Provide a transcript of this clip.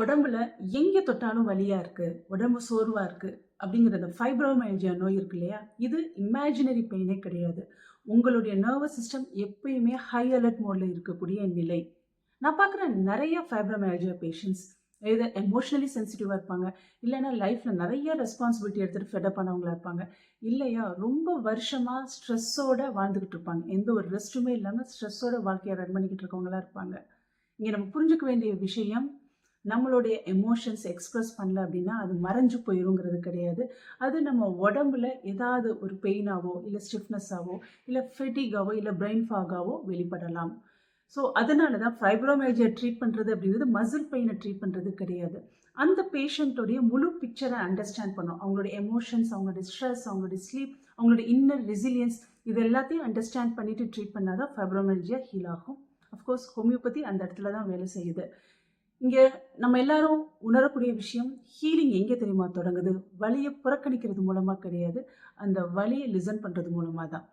உடம்புல எங்கே தொட்டாலும் வலியாக இருக்குது உடம்பு சோர்வாக இருக்குது அப்படிங்கிற அந்த ஃபைப்ரோமைல்ஜியா நோய் இருக்கு இல்லையா? இது இமேஜினரி பெயினே கிடையாது. உங்களுடைய நர்வஸ் சிஸ்டம் எப்பயுமே ஹை அலர்ட் மோடில் இருக்கக்கூடிய நிலை. நான் பார்க்குற நிறைய ஃபைப்ரோமைல்ஜியா பேஷண்ட்ஸ் இது எமோஷனலி சென்சிட்டிவாக இருப்பாங்க. இல்லைன்னா லைஃப்பில் நிறைய ரெஸ்பான்சிபிலிட்டி எடுத்துட்டு ஃபெட் பண்ணவங்களா இருப்பாங்க. இல்லையா ரொம்ப வருஷமாக ஸ்ட்ரெஸ்ஸோட வாழ்ந்துக்கிட்டு இருப்பாங்க. எந்த ஒரு ரெஸ்ட்டுமே இல்லாமல் ஸ்ட்ரெஸ்ஸோட வாழ்க்கையை ரன் பண்ணிக்கிட்டு இருக்கவங்களா இருப்பாங்க. இங்கே நம்ம புரிஞ்சுக்க வேண்டிய விஷயம், நம்மளுடைய எமோஷன்ஸ் எக்ஸ்பிரஸ் பண்ணல அப்படின்னா, அது மறைஞ்சு போயிருங்கிறது கிடையாது. அது நம்ம உடம்புல ஏதாவது ஒரு பெயினாவோ, இல்லை ஸ்டிஃப்னஸாவோ, இல்லை ஃபெட்டிகாவோ, இல்லை பிரெயின் ஃபாகாவோ வெளிப்படலாம். ஸோ அதனால தான் ஃபைப்ரோமேஜியை ட்ரீட் பண்ணுறது அப்படிங்கிறது மசில் பெயினை ட்ரீட் பண்ணுறது கிடையாது. அந்த பேஷண்ட்டோடைய முழு பிக்சரை அண்டர்ஸ்டாண்ட் பண்ணும் அவங்களுடைய எமோஷன்ஸ், அவங்களுடைய ஸ்ட்ரெஸ், அவங்களுடைய ஸ்லீப், அவங்களுடைய இன்னர் ரெசிலியன்ஸ் இது எல்லாத்தையும் அண்டர்ஸ்டாண்ட் பண்ணிவிட்டு ட்ரீட் பண்ணால் தான் ஃபைப்ரோமேஜியா ஹீல் ஆகும். அஃப்கோர்ஸ் ஹோமியோபதி அந்த இடத்துல தான் வேலை செய்யுது. இங்கே நம்ம எல்லாரும் உணரக்கூடிய விஷயம், ஹீலிங் எங்கே தெரியுமா தொடங்குது? வழியை புறக்கணிக்கிறது மூலமாக கிடையாது. அந்த வழியை லிசன் பண்ணுறது மூலமாக தான்.